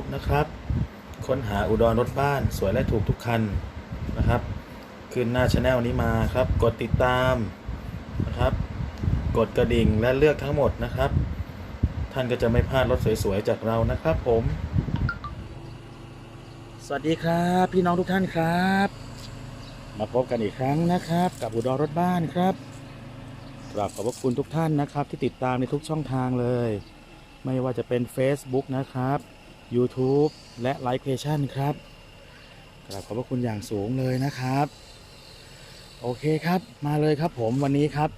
YouTube นะครับ ค้นหาอุดรรถบ้านสวยและถูกทุกคันนะครับ ขึ้นหน้าช anel นี้มาครับ กดติดตามนะครับ กดกระดิ่งและเลือกทั้งหมดนะครับ ท่านก็จะไม่พลาดรถสวยๆจากเรานะครับผม สวัสดีครับ พี่น้องทุกท่านครับ มาพบกันอีกครั้งนะครับ กับอุดรรถบ้านครับกราบขอบพระคุณทุกท่านนะครับ ที่ติดตามในทุกช่องทางเลย ไม่ว่าจะเป็น Facebook นะครับ YouTube และไลฟ์เพชันครับกราบขอบพระคุณอย่างสูงเลยนะครับ โอเคครับมาเลยครับผมวันนี้ครับ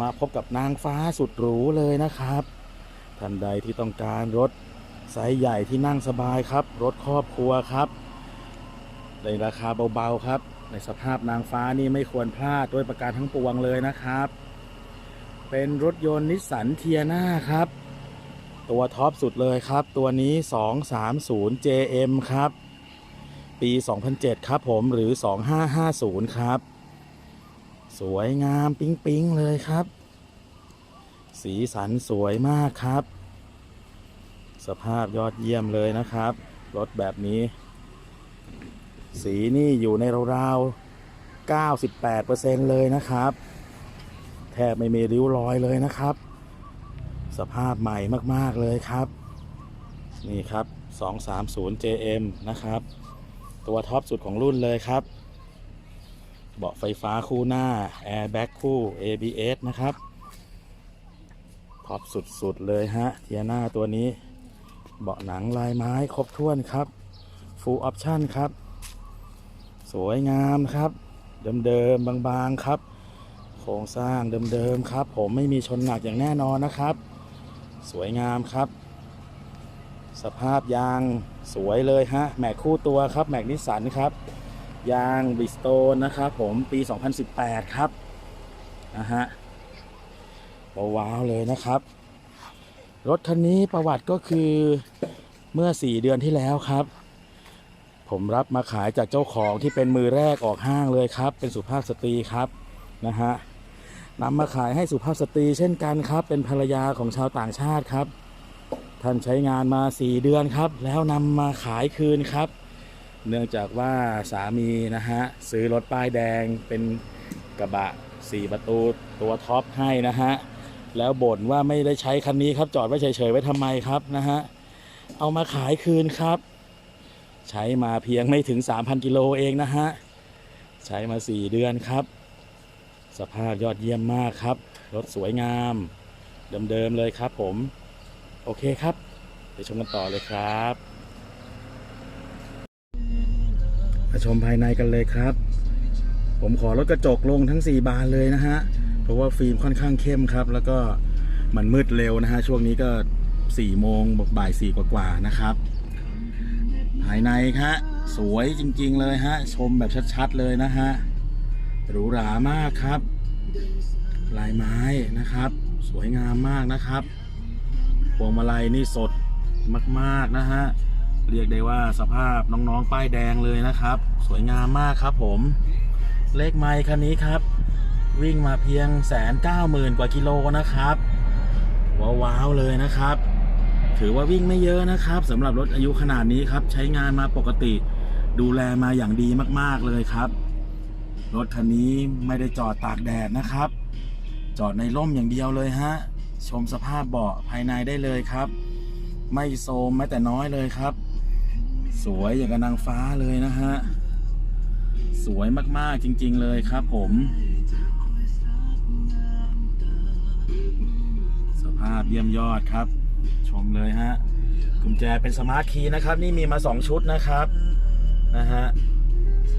มาพบกับนางฟ้าสุดหรูเลยนะครับ ท่านใดที่ต้องการรถไซส์ใหญ่ที่นั่งสบายครับ รถครอบครัวครับในราคาเบาๆครับ ในสภาพนางฟ้านี่ไม่ควรพลาดด้วยประการทั้งปวงเลยนะครับ เป็นรถยนต์นิสสันเทียนาครับ ตัวท็อปสุดเลยครับ ตัวนี้ 230 JM ครับ ปี 2007 ครับผมหรือ 2550 ครับ สวยงามปิ๊งปิ๊งๆ เลยครับ สีสันสวยมากครับ สภาพยอดเยี่ยมเลยนะครับ รถแบบนี้ สีนี่อยู่ในราวๆ 98%เลยนะครับ แทบไม่มีริ้วรอยเลยนะครับ สภาพใหม่มาก ๆ เลยครับ นี่ครับ 230 JM นะครับ ตัวท็อปสุดของรุ่นเลยครับ เบาะไฟฟ้าคู่หน้า แอร์แบ็กคู่ ABS นะครับ ท็อปสุด ๆ เลยฮะ เทียนาตัวนี้ เบาะหนังลายไม้ครบถ้วนครับ Full Option ครับ สวยงามครับ เดิม ๆ บาง ๆ ครับโครงสร้างเดิมๆครับ ผมไม่มีชนหนักอย่างแน่นอนนะครับ สวยงามครับ สภาพยางสวยเลยฮะ แม็กคู่ตัวครับ แม็กนิสสันครับ ยางบิสโตนนะครับผมปี 2018 ครับนะฮะว้าวเลยนะครับ รถคันนี้ประวัติก็คือเมื่อ 4 เดือนที่แล้วครับ ผมรับมาขายจากเจ้าของที่เป็นมือแรกออกห้างเลยครับ เป็นสุภาพสตรีครับนะฮะ นำมาขายให้สุภาพสตรีเช่นกันครับ เป็นภรรยาของชาวต่างชาติครับ ท่านใช้งานมา 4 เดือนครับ แล้วนำมาขายคืนครับ เนื่องจากว่าสามีนะฮะซื้อรถป้ายแดงเป็นกระบะ 4 ประตูตัวท็อปให้นะฮะแล้วบ่นว่าไม่ได้ใช้คันนี้ครับ จอดไว้เฉยๆไว้ทำไมครับนะฮะเอามาขายคืนครับ ใช้มาเพียงไม่ถึง 3,000 กิโลเองนะฮะใช้มา 4 เดือนครับ สภาพยอดเยี่ยมมากครับ รถสวยงาม เดิมๆเลยครับผม โอเคครับ ไปชมกันต่อเลยครับมาชมภายในกันเลยครับ ผมขอลดกระจกลงทั้ง 4 บานเลยนะฮะ เพราะว่าฟิล์มค่อนข้างเข้มครับ แล้วก็มันมืดเร็วนะฮะ ช่วงนี้ก็4โมงบ่าย4กว่าๆนะครับ ภายในครับสวยจริงๆเลยฮะ ชมแบบชัดๆเลยนะฮะ หรูหรามากครับ ลายไม้นะครับ สวยงามมากนะครับพวงมาลัยนี่สดมากๆนะฮะเรียกได้ว่าสภาพน้องๆป้ายแดงเลยนะครับ สวยงามมากครับผม เลขไมค์คันนี้ครับ วิ่งมาเพียงแสนเก้าหมื่นกว่ากิโลนะครับว้าวๆเลยนะครับ ถือว่าวิ่งไม่เยอะนะครับสำหรับรถอายุขนาดนี้ครับ ใช้งานมาปกติดูแลมาอย่างดีมากๆเลยครับ รถคันนี้ไม่ได้จอดตากแดดนะครับ จอดในร่มอย่างเดียวเลยฮะ ชมสภาพเบาะภายในได้เลยครับ ไม่โซมแม้แต่น้อยเลยครับ สวยอย่างกับนางฟ้าเลยนะฮะ สวยมากๆจริง ๆ เลยครับ ผม สภาพเยี่ยมยอดครับ ชมเลยฮะกุญแจเป็นสมาร์ทคีย์นะครับ นี่มีมา 2 ชุดนะครับนะฮะ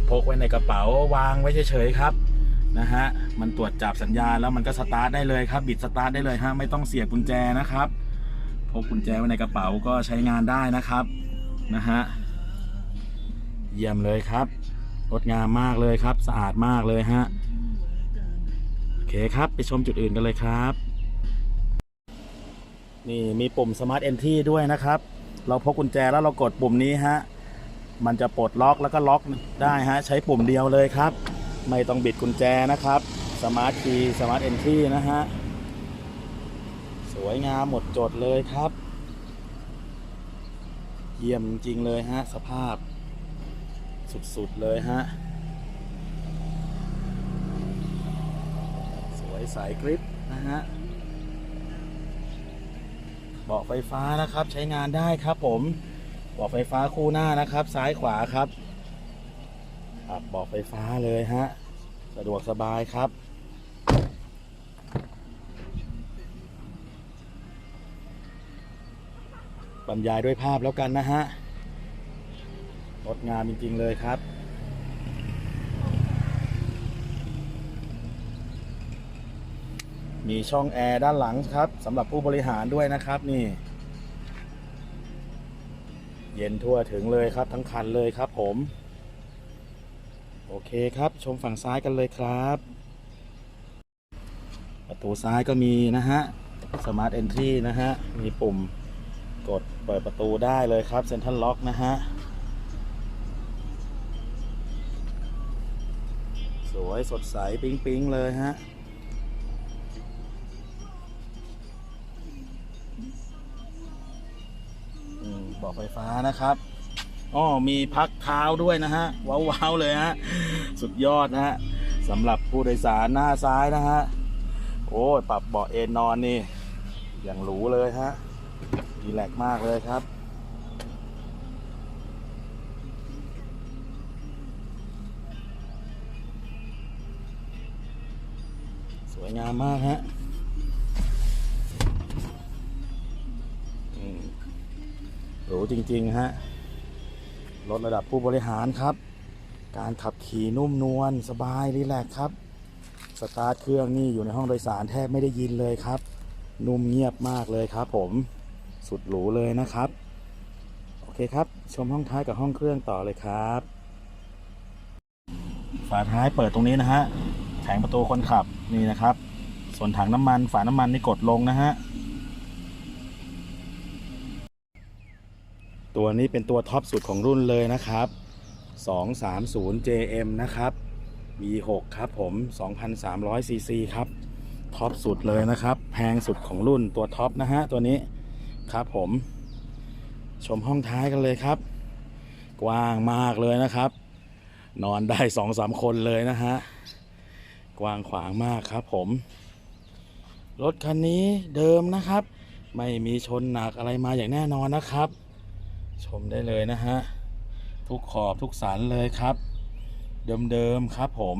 พกไว้ในกระเป๋าวางไว้เฉยๆครับนะฮะมันตรวจจับสัญญาณแล้วมันก็สตาร์ทได้เลยครับบิดสตาร์ทได้เลยฮะไม่ต้องเสียบกุญแจนะครับพกกุญแจไว้ในกระเป๋าก็ใช้งานได้นะครับนะฮะเยี่ยมเลยครับงดงามมากเลยครับ สะอาดมากเลยฮะโอเคครับไปชมจุดอื่นกันเลยครับ นี่มีปุ่ม Smart Entry ด้วยนะครับ เราพกกุญแจแล้วเรากดปุ่มนี้ฮะ มันจะปลดล็อกแล้วก็ล็อกได้ฮะ ใช้ปุ่มเดียวเลยครับ ไม่ต้องบิดกุญแจนะครับ Smart Key Smart Entry นะฮะ สวยงามหมดจดเลยครับ เยี่ยมจริงเลยฮะ สภาพ สุด ๆ เลยฮะ สวยใสกริปนะฮะเบาะไฟฟ้านะครับใช้งานได้ครับผม บาะไฟฟ้าคู่หน้านะครับ ซ้ายขวาครับปรับบาะไฟฟ้าเลยฮะสะดวกสบายครับบรรยายด้วยภาพแล้วกันนะฮะงดงามจริง ๆ เลยครับ มีช่องแอร์ด้านหลังครับสำหรับผู้บริหารด้วยนะครับนี่ เย็นทั่วถึงเลยครับ ทั้งคันเลยครับผม โอเคครับชมฝั่งซ้ายกันเลยครับ ประตูซ้ายก็มีนะฮะ Smart Entry นะฮะ มีปุ่มกดเปิดประตูได้เลยครับ Central Lock นะฮะ สวยสดใสปิ๊งๆเลยฮะ บอกไฟฟ้านะครับอ๋อมีพักเท้าด้วยนะฮะว้าวๆเลยฮะสุดยอดนะฮะสำหรับผู้โดยสารหน้าซ้ายนะฮะโอ้ยปรับเบาะเอนนอนนี่อย่างหรูเลยฮะรีแลกมากเลยครับสวยงามมากฮะ หรูจริง ๆ ฮะ รถระดับผู้บริหารครับ การขับขี่นุ่มนวลสบายรีแลกครับ สตาร์ทเครื่องนี่อยู่ในห้องโดยสารแทบไม่ได้ยินเลยครับ นุ่มเงียบมากเลยครับ ผมสุดหรูเลยนะครับ โอเคครับ ชมห้องท้ายกับห้องเครื่องต่อเลยครับ ฝาท้ายเปิดตรงนี้นะฮะแผงประตูคนขับนี่นะครับ ส่วนถังน้ำมันฝาน้ำมันนี่กดลงนะฮะ ตัวนี้เป็นตัวท็อปสุดของรุ่นเลยนะครับ 230 JM นะครับ V6 ครับผม 2,300ซีซีครับ ท็อปสุดเลยนะครับ แพงสุดของรุ่นตัวท็อปนะฮะ ตัวนี้ครับผม ชมห้องท้ายกันเลยครับ กว้างมากเลยนะครับ นอนได้สองสามคนเลยนะฮะ กว้างขวางมากครับผม รถคันนี้เดิมนะครับ ไม่มีชนหนักอะไรมาอย่างแน่นอนนะครับ ชมได้เลยนะฮะ ทุกขอบทุกสันเลยครับ เดิมๆครับผม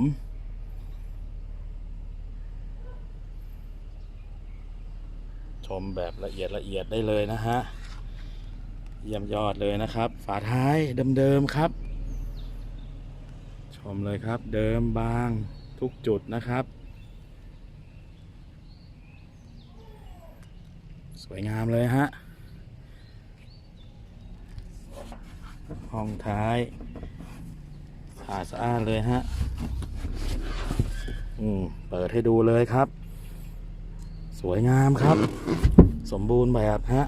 ชมแบบละเอียดละเอียดได้เลยนะฮะเยี่ยมยอดเลยนะครับ ฝาท้ายเดิมๆครับ ชมเลยครับ เดิมบางทุกจุดนะครับ สวยงามเลยฮะ ห้องท้ายสะอาดสะอานเลยฮะ อืม เปิดให้ดูเลยครับ สวยงามครับ สมบูรณ์แบบฮะ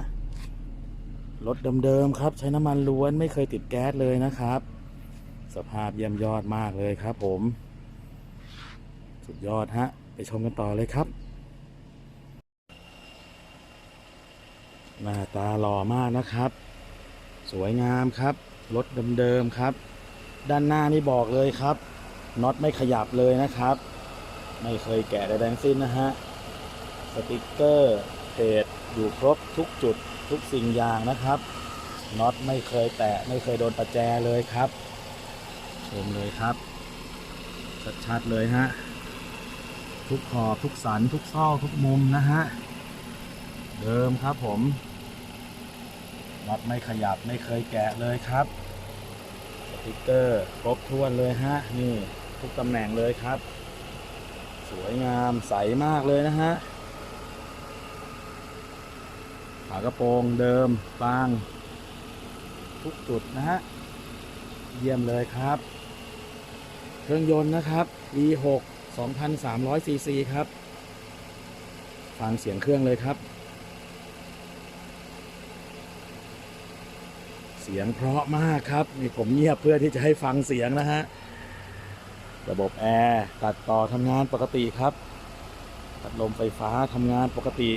รถเดิมๆครับ ใช้น้ำมันล้วนไม่เคยติดแก๊สเลยนะครับ สภาพเยี่ยมยอดมากเลยครับผม สุดยอดฮะ ไปชมกันต่อเลยครับหน้าตาหล่อมากนะครับ สวยงามครับ รถเดิมๆครับ ด้านหน้านี่บอกเลยครับน็อตไม่ขยับเลยนะครับ ไม่เคยแกะใดๆทั้งสิ้นนะฮะสติกเกอร์เพจอยู่ครบทุกจุดทุกสิ่งอย่างนะครับน็อตไม่เคยแตะไม่เคยโดนประแจเลยครับ ชมเลยครับ ชัดๆเลยฮะทุกขอบทุกสันทุกซอกทุกมุมนะฮะเดิมครับผม น็อตไม่ขยับไม่เคยแกะเลยครับสติกเกอร์ครบถ้วนเลยฮะนี่ทุกตำแหน่งเลยครับ สวยงามใสมากเลยนะฮะฝากระโปรงเดิมบาง ทุกจุดนะฮะเยี่ยมเลยครับ เครื่องยนต์นะครับ V6 2,300ซีซีครับ ฟังเสียงเครื่องเลยครับ เสียงเพราะมากครับนี่ผมเงียบเพื่อที่จะให้ฟังเสียงนะฮะระบบแอร์ตัดต่อทำงานปกติครับพัดลมไฟฟ้าทำงานปกติ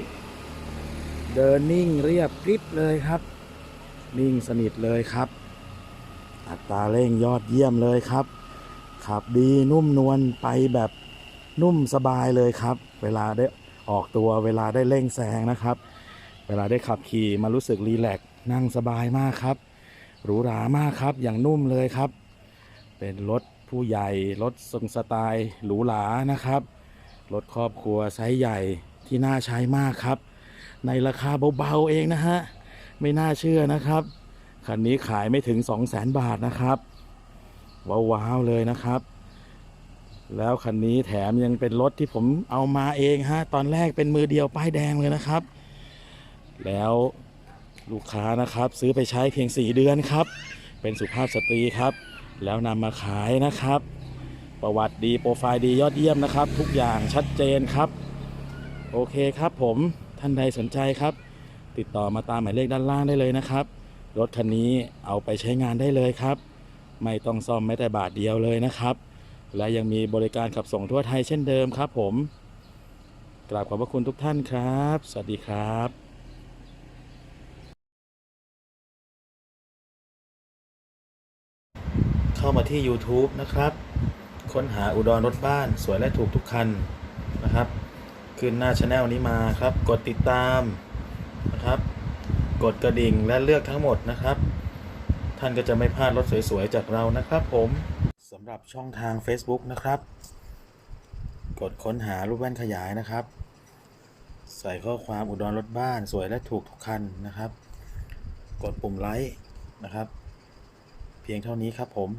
เดินนิ่งเรียบกริบเลยครับ นิ่งสนิทเลยครับ อัตราเร่งยอดเยี่ยมเลยครับ ขับดีนุ่มนวลไปแบบนุ่มสบายเลยครับ เวลาได้ออกตัวเวลาได้เร่งแซงนะครับ เวลาได้ขับขี่มารู้สึกรีแลกซ์นั่งสบายมากครับ หรูหรามากครับ อย่างนุ่มเลยครับ เป็นรถผู้ใหญ่ รถทรงสไตล์หรูหรานะครับ รถครอบครัวไซส์ใหญ่ที่น่าใช้มากครับ ในราคาเบาๆเองนะฮะ ไม่น่าเชื่อนะครับ คันนี้ขายไม่ถึง 2 0 0แสนบาทนะครับ ว้าวๆเลยนะครับ แล้วคันนี้แถมยังเป็นรถที่ผมเอามาเองฮะ ตอนแรกเป็นมือเดียวป้ายแดงเลยนะครับ แล้ว ลูกค้านะครับซื้อไปใช้เพียง 4 เดือนครับ เป็นสุภาพสตรีครับ แล้วนำมาขายนะครับ ประวัติดีโปรไฟล์ดียอดเยี่ยมนะครับ ทุกอย่างชัดเจนครับ โอเคครับผมท่านใดสนใจครับ ติดต่อมาตามหมายเลขด้านล่างได้เลยนะครับ รถคันนี้เอาไปใช้งานได้เลยครับ ไม่ต้องซ่อมแม้แต่บาทเดียวเลยนะครับ และยังมีบริการขับส่งทั่วไทยเช่นเดิมครับ ผมกราบขอบพระคุณทุกท่านครับ สวัสดีครับ เข้ามาที่ YouTube นะครับ ค้นหาอุดรรถบ้านสวยและถูกทุกคันนะครับ ขึ้นหน้าช anel นี้มาครับ กดติดตามนะครับ กดกระดิ่งและเลือกทั้งหมดนะครับ ท่านก็จะไม่พลาดรถสวยๆจากเรานะครับ ผมสำหรับช่องทาง Facebook นะครับ กดค้นหารูปแว่นขยายนะครับ ใส่ข้อความอุดรรถบ้านสวยและถูกทุกคันนะครับ กดปุ่มไลค์นะครับเพียงเท่านี้ครับผม